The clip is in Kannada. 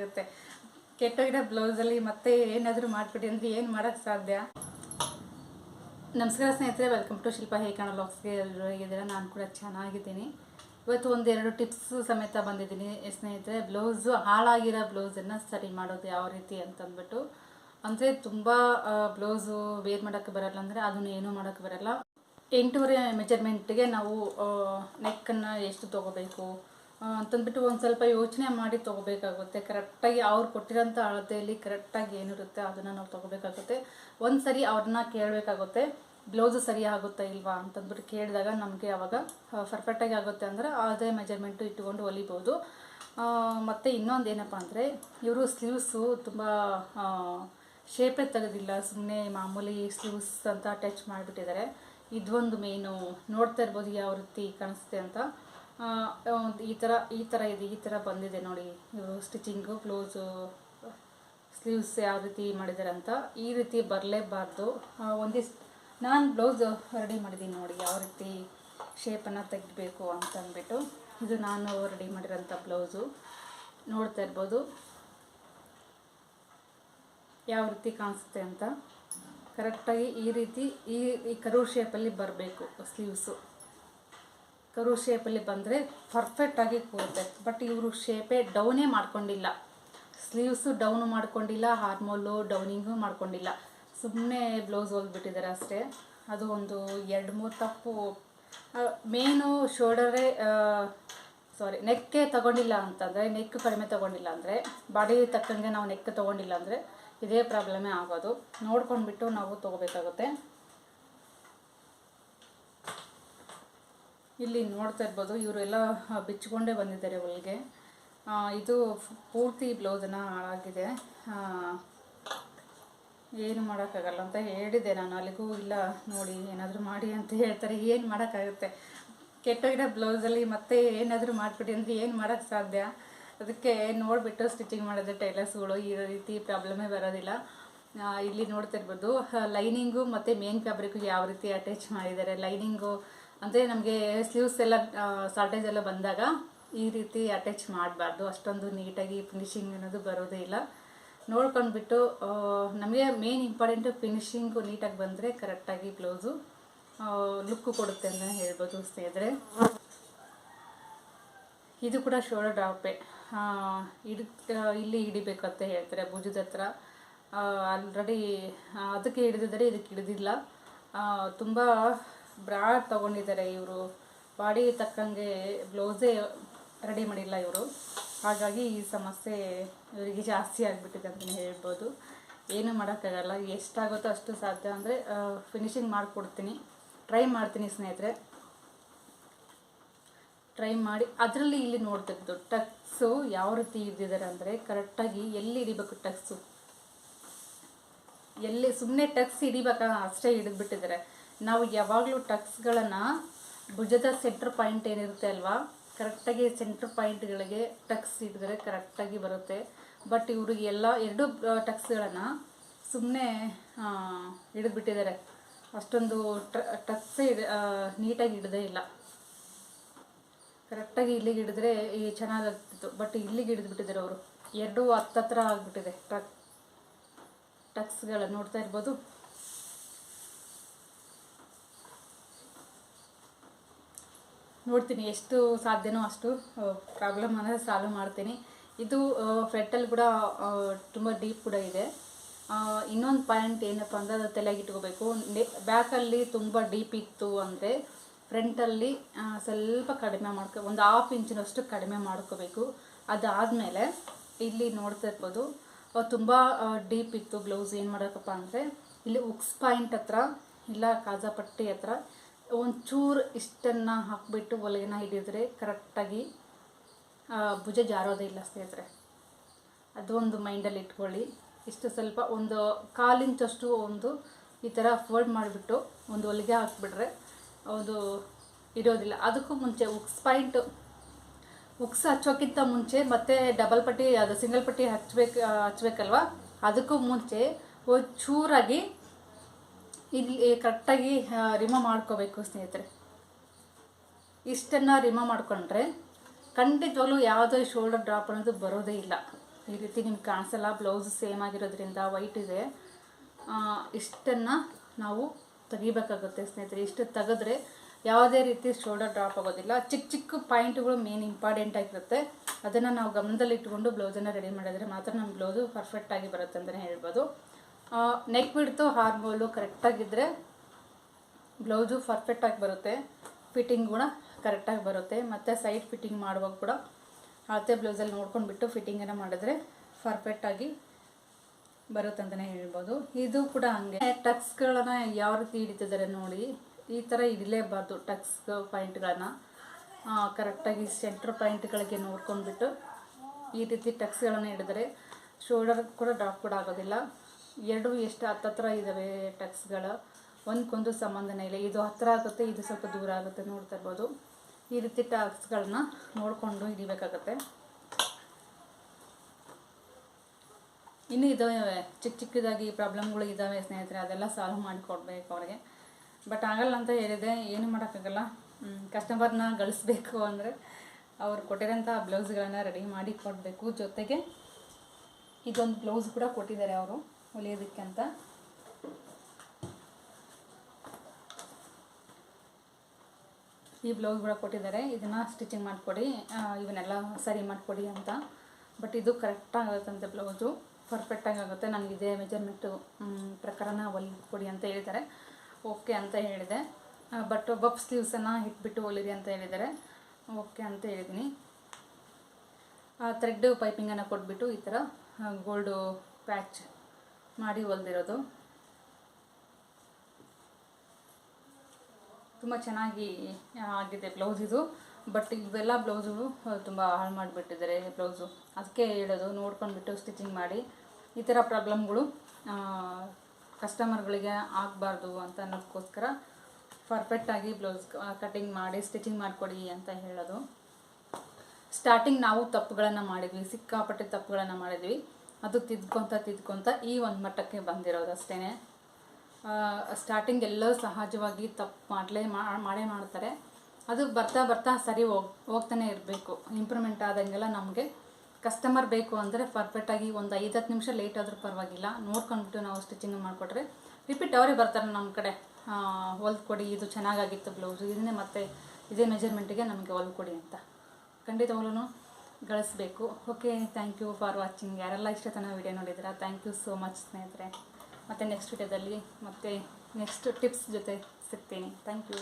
ಇರುತ್ತೆ. ಕೆಟ್ಟೋಗಿರೋ ಬ್ಲೌಸಲ್ಲಿ ಮತ್ತೆ ಏನಾದರೂ ಮಾಡಿಬಿಡಿ ಅಂದರೆ ಏನು ಮಾಡೋಕ್ಕೆ ಸಾಧ್ಯ? ನಮಸ್ಕಾರ ಸ್ನೇಹಿತರೆ ವೆಲ್ಕಮ್ ಟು ಶಿಲ್ಪ ಹೇ ಕಾಣೋ ಲಾಕ್ಸ್ಗೆ ಎಲ್ಲರೂ ಹೇಗಿದ್ದೀರಾ? ನಾನು ಕೂಡ ಚೆನ್ನಾಗಿದ್ದೀನಿ. ಇವತ್ತು ಒಂದೆರಡು ಟಿಪ್ಸ್ ಸಮೇತ ಬಂದಿದ್ದೀನಿ. ಸ್ನೇಹಿತರೆ ಬ್ಲೌಸು ಹಾಳಾಗಿರೋ ಬ್ಲೌಸನ್ನು ಸರಿ ಮಾಡೋದು ಯಾವ ರೀತಿ ಅಂತಂದ್ಬಿಟ್ಟು. ಅಂದರೆ ತುಂಬ ಬ್ಲೌಸು ವೇರ್ ಮಾಡೋಕ್ಕೆ ಬರಲ್ಲ ಅಂದರೆ ಅದನ್ನು ಏನೂ ಮಾಡೋಕ್ಕೆ ಬರಲ್ಲ. ಎಂಟೂವರೆ ಮೆಜರ್ಮೆಂಟ್ಗೆ ನಾವು ನೆಕ್ಕನ್ನು ಎಷ್ಟು ತೊಗೋಬೇಕು? ಅಂತಂದ್ಬಿಟ್ಟು ಒಂದು ಸ್ವಲ್ಪ ಯೋಚನೆ ಮಾಡಿ ತೊಗೋಬೇಕಾಗುತ್ತೆ. ಕರೆಕ್ಟಾಗಿ ಅವ್ರು ಕೊಟ್ಟಿರೋಂಥ ಅಳತೆಯಲ್ಲಿ ಕರೆಕ್ಟಾಗಿ ಏನಿರುತ್ತೆ ಅದನ್ನು ನಾವು ತೊಗೋಬೇಕಾಗುತ್ತೆ. ಒಂದು ಸರಿ ಅವ್ರನ್ನ ಕೇಳಬೇಕಾಗುತ್ತೆ ಬ್ಲೌಸು ಸರಿ ಆಗುತ್ತಾ ಇಲ್ವಾ ಅಂತಂದ್ಬಿಟ್ಟು ಕೇಳಿದಾಗ ನಮಗೆ ಅವಾಗ ಪರ್ಫೆಕ್ಟಾಗಿ ಆಗುತ್ತೆ ಅಂದರೆ ಅದೇ ಮೆಜರ್ಮೆಂಟು ಇಟ್ಕೊಂಡು ಹೊಲಿಬೋದು ಮತ್ತು ಇನ್ನೊಂದು ಏನಪ್ಪ ಅಂದರೆ, ಇವರು ಸ್ಲೀವ್ಸು ತುಂಬ ಶೇಪೇ ತೆಗೆದಿಲ್ಲ ಸುಮ್ಮನೆ ಮಾಮೂಲಿ ಸ್ಲೀವ್ಸ್ ಅಂತ ಟಚ್ ಮಾಡಿಬಿಟ್ಟಿದ್ದಾರೆ. ಇದೊಂದು ಮೇನು ನೋಡ್ತಾ ಇರ್ಬೋದು ಯಾವ ರೀತಿ ಕಾಣಿಸುತ್ತೆ ಅಂತ. ಈ ಥರ ಈ ಥರ ಇದೆ, ಈ ಥರ ಬಂದಿದೆ ನೋಡಿ. ಸ್ಟಿಚಿಂಗು ಬ್ಲೌಸು ಸ್ಲೀವ್ಸ್ ಯಾವ ರೀತಿ ಮಾಡಿದ್ದಾರೆ ಅಂತ ಈ ರೀತಿ ಬರಲೇಬಾರ್ದು. ಒಂದಿಷ್ಟು ನಾನು ಬ್ಲೌಸ್ ರೆಡಿ ಮಾಡಿದ್ದೀನಿ ನೋಡಿ ಯಾವ ರೀತಿ ಶೇಪನ್ನು ತೆಗಿಬೇಕು ಅಂತ ಅಂದ್ಬಿಟ್ಟು. ಇದು ನಾನು ರೆಡಿ ಮಾಡಿರೋಂಥ ಬ್ಲೌಸು ನೋಡ್ತಾ ಇರ್ಬೋದು. ಯಾವ ರೀತಿ ಕಾಣಿಸುತ್ತೆ ಅಂತ. ಕರೆಕ್ಟಾಗಿ ಈ ರೀತಿ ಈ ಈ ಕರು ಶೇಪಲ್ಲಿ ಬರಬೇಕು ಸ್ಲೀವ್ಸು ಕರು ಶೇಪಲ್ಲಿ ಬಂದರೆ ಪರ್ಫೆಕ್ಟಾಗಿ ಕೂರುತ್ತೆ. ಬಟ್ ಇವರು ಶೇಪೇ ಡೌನೇ ಮಾಡ್ಕೊಂಡಿಲ್ಲ. ಸ್ಲೀವ್ಸು ಡೌನು ಮಾಡ್ಕೊಂಡಿಲ್ಲ ಹಾರ್ಮೋಲು ಡೌನಿಂಗು ಮಾಡ್ಕೊಂಡಿಲ್ಲ. ಸುಮ್ಮನೆ ಬ್ಲೌಸ್ ಹೊಲ್ಬಿಟ್ಟಿದ್ದಾರೆ ಅಷ್ಟೇ. ಅದು ಒಂದು ಎರಡು ಮೂರು ತಪ್ಪು. ಮೇನು ಶೋಲ್ಡರೇ ಸಾರಿ ನೆಕ್ಕೆ ತಗೊಂಡಿಲ್ಲ ಅಂತಂದರೆ ನೆಕ್ ಕಡಿಮೆ ತಗೊಂಡಿಲ್ಲ ಅಂದರೆ ಬಾಡಿ ತಕ್ಕಂಗೆ ನಾವು ನೆಕ್ ತಗೊಂಡಿಲ್ಲ ಅಂದರೆ, ಇದೇ ಪ್ರಾಬ್ಲಮೇ ಆಗೋದು. ನೋಡ್ಕೊಂಡ್ಬಿಟ್ಟು ನಾವು ತೊಗೋಬೇಕಾಗುತ್ತೆ. ಇಲ್ಲಿ ನೋಡ್ತಾ ಇರ್ಬೋದು ಇವರೆಲ್ಲ ಬಿಚ್ಚಿಕೊಂಡೇ ಬಂದಿದ್ದಾರೆ ಆ, ಇದು ಪೂರ್ತಿ ಬ್ಲೌಸನ್ನು ಹಾಳಾಗಿದೆ. ಏನು ಮಾಡೋಕ್ಕಾಗಲ್ಲ ಅಂತ ಹೇಳಿದೆ ನಾನು. ಅಲ್ಲಿಗೂ ಇಲ್ಲ ನೋಡಿ ಏನಾದರೂ ಮಾಡಿ ಅಂತ ಹೇಳ್ತಾರೆ. ಏನು ಮಾಡೋಕ್ಕಾಗುತ್ತೆ? ಕೆಟ್ಟೋಗಿರೋ ಬ್ಲೌಸಲ್ಲಿ ಮತ್ತೆ ಏನಾದರೂ ಮಾಡಿಬಿಡಿ ಅಂದರೆ ಏನು ಮಾಡೋಕ್ಕೆ ಸಾಧ್ಯ? ಅದಕ್ಕೆ ನೋಡಿಬಿಟ್ಟು ಸ್ಟಿಚಿಂಗ್ ಮಾಡಿದ್ರೆ ಟೈಲರ್ಸ್ಗಳು ಈ ರೀತಿ ಪ್ರಾಬ್ಲಮೇ ಬರೋದಿಲ್ಲ. ಇಲ್ಲಿ ನೋಡ್ತಾ ಇರ್ಬೋದು ಲೈನಿಂಗು ಮತ್ತು ಮೇನ್ ಫ್ಯಾಬ್ರಿಕ್ಕು ಯಾವ ರೀತಿ ಅಟ್ಯಾಚ್ ಮಾಡಿದ್ದಾರೆ? ಲೈನಿಂಗು ಅಂದರೆ ನಮಗೆ ಸ್ಲೀವ್ಸ್ ಎಲ್ಲ ಸಾಲ್ಟೇಜ್ ಎಲ್ಲ ಬಂದಾಗ ಈ ರೀತಿ ಅಟ್ಯಾಚ್ ಮಾಡಬಾರ್ದು. ಅಷ್ಟೊಂದು ನೀಟಾಗಿ ಫಿನಿಶಿಂಗ್ ಅನ್ನೋದು ಬರೋದೇ ಇಲ್ಲ. ನೋಡ್ಕೊಂಡ್ಬಿಟ್ಟು ನಮಗೆ ಮೇನ್ ಇಂಪಾರ್ಟೆಂಟು ಫಿನಿಶಿಂಗು ನೀಟಾಗಿ ಬಂದರೆ ಕರೆಕ್ಟಾಗಿ ಬ್ಲೌಸು ಲುಕ್ಕು ಕೊಡುತ್ತೆ ಅಂತ ಹೇಳ್ಬೋದು ಸ್ನೇಹಿತರೆ. ಇದು ಕೂಡ ಶೋಲ್ಡರ್ ಡ್ರಾಪೆ ಹಿಡಿ ಇಲ್ಲಿ ಹಿಡಿಬೇಕು ಅಂತ ಹೇಳ್ತಾರೆ ಭುಜದ ಹತ್ರ. ಆಲ್ರೆಡಿ ಅದಕ್ಕೆ ಹಿಡಿದಿದ್ದರೆ ಇದಕ್ಕೆ ಹಿಡಿದಿಲ್ಲ. ತುಂಬ ಬ್ರಾಡ್ ತಗೊಂಡಿದ್ದಾರೆ ಇವರು. ಬಾಡಿ ತಕ್ಕಂಗೆ ಬ್ಲೌಸೇ ರೆಡಿ ಮಾಡಿಲ್ಲ ಇವರು. ಹಾಗಾಗಿ ಈ ಸಮಸ್ಯೆ ಇವರಿಗೆ ಜಾಸ್ತಿ ಆಗಿಬಿಟ್ಟಿದೆ ಅಂತಲೇ ಹೇಳ್ಬೋದು. ಏನೂ ಮಾಡೋಕ್ಕಾಗಲ್ಲ. ಎಷ್ಟಾಗುತ್ತೋ ಅಷ್ಟು ಸಾಧ್ಯ ಅಂದರೆ ಫಿನಿಶಿಂಗ್ ಮಾಡಿಕೊಡ್ತೀನಿ. ಟ್ರೈ ಮಾಡ್ತೀನಿ ಸ್ನೇಹಿತರೆ. ಟ್ರೈ ಮಾಡಿ, ಅದರಲ್ಲಿ ಇಲ್ಲಿ ನೋಡ್ತಿದ್ದು, ಟಕ್ಸು ಯಾವ ರೀತಿ ಇದ್ದಿದ್ದಾರೆ ಅಂದರೆ ಕರೆಕ್ಟಾಗಿ ಎಲ್ಲಿ ಹಿಡಿಬೇಕು ಟಕ್ಸು? ಎಲ್ಲಿ ಸುಮ್ಮನೆ ಟಕ್ಸ್ ಹಿಡಿಬೇಕಾ? ಅಷ್ಟೇ ಹಿಡಿದ್ಬಿಟ್ಟಿದ್ದಾರೆ. ನಾವು ಯಾವಾಗಲೂ ಟಕ್ಸ್ಗಳನ್ನು ಭುಜದ ಸೆಂಟ್ರ್ ಪಾಯಿಂಟ್ ಏನಿರುತ್ತೆ ಅಲ್ವಾ? ಕರೆಕ್ಟಾಗಿ ಸೆಂಟ್ರ್ ಪಾಯಿಂಟ್ಗಳಿಗೆ ಟಕ್ಸ್ ಇದ್ದರೆ ಕರೆಕ್ಟಾಗಿ ಬರುತ್ತೆ. ಬಟ್ ಇವ್ರಿಗೆ ಎಲ್ಲ ಎರಡು ಟಕ್ಸ್ಗಳನ್ನು ಸುಮ್ಮನೆ ಹಿಡಿದ್ಬಿಟ್ಟಿದ್ದಾರೆ. ಅಷ್ಟೊಂದು ಟಕ್ಸೇ ನೀಟಾಗಿ ಹಿಡ್ದೇ ಇಲ್ಲ. ಕರೆಕ್ಟಾಗಿ ಇಲ್ಲಿಗೆ ಹಿಡಿದ್ರೆ ಈ ಚೆನ್ನಾಗಾಗ್ತಿತ್ತು. ಬಟ್ ಇಲ್ಲಿಗೆ ಹಿಡಿದ್ಬಿಟ್ಟಿದ್ದಾರೆ ಅವರು. ಎರಡು ಹತ್ತತ್ರ ಆಗಿಬಿಟ್ಟಿದೆ. ಟಕ್, ಟಕ್ಸ್ಗಳನ್ನು ನೋಡ್ತಾ ಇರ್ಬೋದು. ನೋಡ್ತೀನಿ ಎಷ್ಟು ಸಾಧ್ಯನೋ ಅಷ್ಟು ಪ್ರಾಬ್ಲಮ್ ಅಂದರೆ ಸಾಲ್ವ್ ಮಾಡ್ತೀನಿ. ಇದು ಫ್ರೆಟ್ಟಲ್ಲಿ ಕೂಡ ತುಂಬ ಡೀಪ್ ಕೂಡ ಇದೆ. ಇನ್ನೊಂದು ಪಾಯಿಂಟ್ ಏನಪ್ಪ ಅಂದರೆ ಅದು ತಲೆಗೆ ಇಟ್ಕೋಬೇಕು. ಬ್ಯಾಕಲ್ಲಿ ತುಂಬ ಡೀಪ್ ಇತ್ತು ಅಂದರೆ ಫ್ರಂಟಲ್ಲಿ ಸ್ವಲ್ಪ ಕಡಿಮೆ ಮಾಡ್ಕೊ, ಒಂದು ಹಾಫ್ ಇಂಚಿನಷ್ಟು ಕಡಿಮೆ ಮಾಡ್ಕೋಬೇಕು. ಅದಾದಮೇಲೆ ಇಲ್ಲಿ ನೋಡ್ತಾ ಇರ್ಬೋದು ತುಂಬ ಡೀಪ್ ಇತ್ತು ಬ್ಲೌಸ್ ಏನು ಮಾಡೋಕಪ್ಪ ಅಂದರೆ, ಇಲ್ಲಿ ಉಕ್ಸ್ ಪಾಯಿಂಟ್ ಹತ್ರ, ಇಲ್ಲ ಕಾಜಾಪಟ್ಟಿ ಹತ್ರ ಒಂಚೂರು ಇಷ್ಟನ್ನು ಹಾಕಿಬಿಟ್ಟು ಹೊಲಿಗೆನ ಹಿಡಿದ್ರೆ ಕರೆಕ್ಟಾಗಿ ಭುಜ ಜಾರೋದೇ ಇಲ್ಲ ಸ್ನೇಹಿತರೆ. ಅದೊಂದು ಮೈಂಡಲ್ಲಿ ಇಟ್ಕೊಳ್ಳಿ. ಇಷ್ಟು ಸ್ವಲ್ಪ ಒಂದು ಕಾಲು ಇಂಚಷ್ಟು ಒಂದು ಈ ಥರ ಫೋಲ್ಡ್ ಮಾಡಿಬಿಟ್ಟು ಒಂದು ಹೊಲಿಗೆ ಹಾಕ್ಬಿಟ್ರೆ ಅದು ಇರೋದಿಲ್ಲ ಅದಕ್ಕೂ ಮುಂಚೆ ಉಕ್ಸ್ ಪಾಯಿಂಟ್, ಉಕ್ಸ್ ಹಚ್ಚೋಕ್ಕಿಂತ ಮುಂಚೆ ಮತ್ತೆ ಡಬಲ್ ಪಟ್ಟಿ, ಅದು ಸಿಂಗಲ್ ಪಟ್ಟಿ ಹಚ್ಚಬೇಕು ಹಚ್ಚಬೇಕಲ್ವ ಅದಕ್ಕೂ ಮುಂಚೆ ಒಂಚೂರಾಗಿ ಇಲ್ಲಿ ಕರೆಕ್ಟಾಗಿ ರಿಮ ಮಾಡ್ಕೋಬೇಕು ಸ್ನೇಹಿತರೆ. ಇಷ್ಟನ್ನು ರಿಮ ಮಾಡಿಕೊಂಡ್ರೆ ಖಂಡಿತವಾಗ್ಲೂ ಯಾವುದೇ ಶೋಲ್ಡರ್ ಡ್ರಾಪ್ ಅನ್ನೋದು ಬರೋದೇ ಇಲ್ಲ. ಈ ರೀತಿ ನಿಮ್ಗೆ ಕಾಣಿಸಲ್ಲ ಬ್ಲೌಸ್ ಸೇಮ್ ಆಗಿರೋದ್ರಿಂದ ವೈಟ್ ಇದೆ. ಇಷ್ಟನ್ನು ನಾವು ತೆಗಿಬೇಕಾಗುತ್ತೆ ಸ್ನೇಹಿತರೆ. ಇಷ್ಟು ತೆಗೆದ್ರೆ ಯಾವುದೇ ರೀತಿ ಶೋಲ್ಡರ್ ಡ್ರಾಪ್ ಆಗೋದಿಲ್ಲ. ಚಿಕ್ಕ ಚಿಕ್ಕ ಪಾಯಿಂಟ್ಗಳು ಮೇನ್ ಇಂಪಾರ್ಟೆಂಟ್ ಆಗಿರುತ್ತೆ. ಅದನ್ನು ನಾವು ಗಮನದಲ್ಲಿ ಇಟ್ಕೊಂಡು ಬ್ಲೌಸನ್ನು ರೆಡಿ ಮಾಡಿದರೆ ಮಾತ್ರ ನಮ್ಮ ಬ್ಲೌಸು ಪರ್ಫೆಕ್ಟಾಗಿ ಬರುತ್ತೆ ಅಂತಲೇ ಹೇಳ್ಬೋದು. ನೆಕ್ ಬಿಡ್ತು ಹಾರ್ಮೋಲು ಕರೆಕ್ಟಾಗಿದ್ದರೆ ಬ್ಲೌಸು ಪರ್ಫೆಕ್ಟಾಗಿ ಬರುತ್ತೆ. ಫಿಟ್ಟಿಂಗ್ ಕೂಡ ಕರೆಕ್ಟಾಗಿ ಬರುತ್ತೆ. ಮತ್ತು ಸೈಡ್ ಫಿಟ್ಟಿಂಗ್ ಮಾಡುವಾಗ ಕೂಡ ಅಳತೆ ಬ್ಲೌಸಲ್ಲಿ ನೋಡ್ಕೊಂಡ್ಬಿಟ್ಟು ಫಿಟ್ಟಿಂಗನ್ನು ಮಾಡಿದ್ರೆ ಪರ್ಫೆಕ್ಟಾಗಿ ಬರುತ್ತೆ ಅಂತಲೇ ಹೇಳ್ಬೋದು. ಇದು ಕೂಡ ಹಂಗೆ. ಟಕ್ಸ್ಗಳನ್ನ ಯಾವ ರೀತಿ ಹಿಡಿತಿದ್ದಾರೆ ನೋಡಿ. ಈ ಥರ ಹಿಡಿಲೇಬಾರ್ದು ಟಕ್ಸ್ ಪಾಯಿಂಟ್ಗಳನ್ನ ಕರೆಕ್ಟಾಗಿ ಸೆಂಟ್ರ್ ಪಾಯಿಂಟ್ಗಳಿಗೆ ನೋಡ್ಕೊಂಡ್ಬಿಟ್ಟು ಈ ರೀತಿ ಟಕ್ಸ್ಗಳನ್ನು ಹಿಡಿದರೆ ಶೋಲ್ಡರ್ ಕೂಡ ಡ್ರಾಪ್ ಕೂಡ ಆಗೋದಿಲ್ಲ. ಎರಡು ಎಷ್ಟು ಹತ್ತತ್ರ ಇದ್ದಾವೆ ಟಕ್ಸ್ಗಳು. ಒಂದಕ್ಕೊಂದು ಸಂಬಂಧನೇ ಇಲ್ಲ. ಇದು ಹತ್ತಿರ ಆಗುತ್ತೆ, ಇದು ಸ್ವಲ್ಪ ದೂರ ಆಗುತ್ತೆ ನೋಡ್ತಾ ಇರ್ಬೋದು. ಈ ರೀತಿ ಟಕ್ಸ್ಗಳನ್ನ ನೋಡಿಕೊಂಡು ಹಿಡಿಬೇಕಾಗತ್ತೆ. ಇನ್ನೂ ಇದ್ದಾವೆ ಚಿಕ್ಕ ಚಿಕ್ಕದಾಗಿ ಪ್ರಾಬ್ಲಮ್ಗಳು ಇದ್ದಾವೆ ಸ್ನೇಹಿತರೆ, ಅದೆಲ್ಲ ಸಾಲ್ವ್ ಮಾಡಿಕೊಡ್ಬೇಕು ಅವ್ರಿಗೆ. ಬಟ್ ಆಗಲ್ಲ ಅಂತ ಹೇಳಿದೆ, ಏನು ಮಾಡೋಕ್ಕಾಗಲ್ಲ. ಕಸ್ಟಮರ್ನ ಗಳಿಸ್ಬೇಕು ಅಂದರೆ ಅವ್ರು ಕೊಟ್ಟಿರೋಂಥ ಬ್ಲೌಸ್ಗಳನ್ನು ರೆಡಿ ಮಾಡಿ ಕೊಡಬೇಕು ಜೊತೆಗೆ ಇದೊಂದು ಬ್ಲೌಸ್ ಕೂಡ ಕೊಟ್ಟಿದ್ದಾರೆ ಅವರು. ಹೊಲಿಯೋದಕ್ಕೆ ಅಂತ ಈ ಬ್ಲೌಸ್ ಕೂಡ ಕೊಟ್ಟಿದ್ದಾರೆ. ಇದನ್ನು ಸ್ಟಿಚಿಂಗ್ ಮಾಡಿಕೊಡಿ. ಇವನ್ನೆಲ್ಲ ಸರಿ ಮಾಡಿಕೊಡಿ ಅಂತ. ಬಟ್ ಇದು ಕರೆಕ್ಟಾಗಿ ಆಗುತ್ತಂತೆ ಬ್ಲೌಸು. ಪರ್ಫೆಕ್ಟಾಗಿ ಆಗುತ್ತೆ ನನಗೆ ಇದೇ ಮೆಜರ್ಮೆಂಟು ಪ್ರಕಾರನ ಹೊಲ್ಕೊಡಿ ಅಂತ ಹೇಳಿದ್ದಾರೆ. ಓಕೆ ಅಂತ ಹೇಳಿದೆ. ಬಟ್ ಬಫ್ ಸ್ಲೀವ್ಸನ್ನು ಇಟ್ಬಿಟ್ಟು ಹೊಲಿರಿ ಅಂತ ಹೇಳಿದ್ದಾರೆ. ಓಕೆ ಅಂತ ಹೇಳಿದ್ದೀನಿ. ಥ್ರೆಡ್ ಪೈಪಿಂಗನ್ನು ಕೊಟ್ಬಿಟ್ಟು ಈ ಥರ ಗೋಲ್ಡು ಪ್ಯಾಚ್ ಮಾಡಿ ಹೊಲ್ದಿರೋದು. ತುಂಬ ಚೆನ್ನಾಗಿ ಆಗಿದೆ ಬ್ಲೌಸ್ ಇದು. ಬಟ್ ಇವೆಲ್ಲ ಬ್ಲೌಸುಗಳು ತುಂಬ ಹಾಳು ಮಾಡಿಬಿಟ್ಟಿದ್ದಾರೆ ಬ್ಲೌಸು ಅದಕ್ಕೆ ಹೇಳೋದು, ನೋಡ್ಕೊಂಡ್ಬಿಟ್ಟು ಸ್ಟಿಚಿಂಗ್ ಮಾಡಿ. ಈ ಥರ ಪ್ರಾಬ್ಲಮ್ಗಳು ಕಸ್ಟಮರ್ಗಳಿಗೆ ಆಗಬಾರ್ದು ಅಂತ ಅನ್ನೋದಕ್ಕೋಸ್ಕರ ಪರ್ಫೆಕ್ಟಾಗಿ ಬ್ಲೌಸ್ ಕಟಿಂಗ್ ಮಾಡಿ ಸ್ಟಿಚಿಂಗ್ ಮಾಡಿಕೊಡಿ ಅಂತ ಹೇಳೋದು. ಸ್ಟಾರ್ಟಿಂಗ್ ನಾವು ತಪ್ಪುಗಳನ್ನು ಮಾಡಿದ್ವಿ, ಸಿಕ್ಕಾಪಟ್ಟೆ ತಪ್ಪುಗಳನ್ನು ಮಾಡಿದ್ವಿ. ಅದು ತಿದ್ಕೊತ ತಿದ್ಕೊತ ಈ ಒಂದು ಮಟ್ಟಕ್ಕೆ ಬಂದಿರೋದು ಅಷ್ಟೇ ಸ್ಟಾರ್ಟಿಂಗ್ ಎಲ್ಲರೂ ಸಹಜವಾಗಿ ತಪ್ಪು ಮಾಡಲೇ ಮಾಡೇ ಮಾಡ್ತಾರೆ. ಅದು ಬರ್ತಾ ಬರ್ತಾ ಸರಿ ಹೋಗ್, ಹೋಗ್ತಾನೆ ಇರಬೇಕು. ಇಂಪ್ರೂವ್ಮೆಂಟ್ ಆದಂಗೆಲ್ಲ ನಮಗೆ ಕಸ್ಟಮರ್ ಬೇಕು ಅಂದರೆ ಪರ್ಫೆಕ್ಟಾಗಿ ಒಂದು ಐದು ಹತ್ತು ನಿಮಿಷ ಲೇಟ್ ಆದರೂ ಪರವಾಗಿಲ್ಲ. ನೋಡ್ಕೊಂಡ್ಬಿಟ್ಟು ನಾವು ಸ್ಟಿಚಿಂಗ್ ಮಾಡಿಕೊಟ್ರೆ ರಿಪೀಟ್ ಅವರೇ ಬರ್ತಾರೆ ನಮ್ಮ ಕಡೆ. ಹೊಲ್ದು ಕೊಡಿ, ಇದು ಚೆನ್ನಾಗಾಗಿತ್ತು ಬ್ಲೌಸು ಇದನ್ನೇ ಮತ್ತೆ ಇದೇ ಮೆಜರ್ಮೆಂಟಿಗೆ ನಮಗೆ ಹೊಲ್ದು ಕೊಡಿ ಅಂತ. ಖಂಡಿತವಾಗ್ಲೂ ಗಳಿಸ್ಬೇಕು. Okay thank you for watching ಯಾರೆಲ್ಲ ಇಷ್ಟ ತನಕ ವಿಡಿಯೋ ನೋಡಿದ್ದೀರಾ ಥ್ಯಾಂಕ್ ಯು ಸೋ ಮಚ್ ಸ್ನೇಹಿತರೆ. ಮತ್ತು ನೆಕ್ಸ್ಟ್ ವಿಡಿಯೋದಲ್ಲಿ ಮತ್ತೆ ನೆಕ್ಸ್ಟ್ ಟಿಪ್ಸ್ ಜೊತೆ ಸಿಗ್ತೀನಿ. Thank you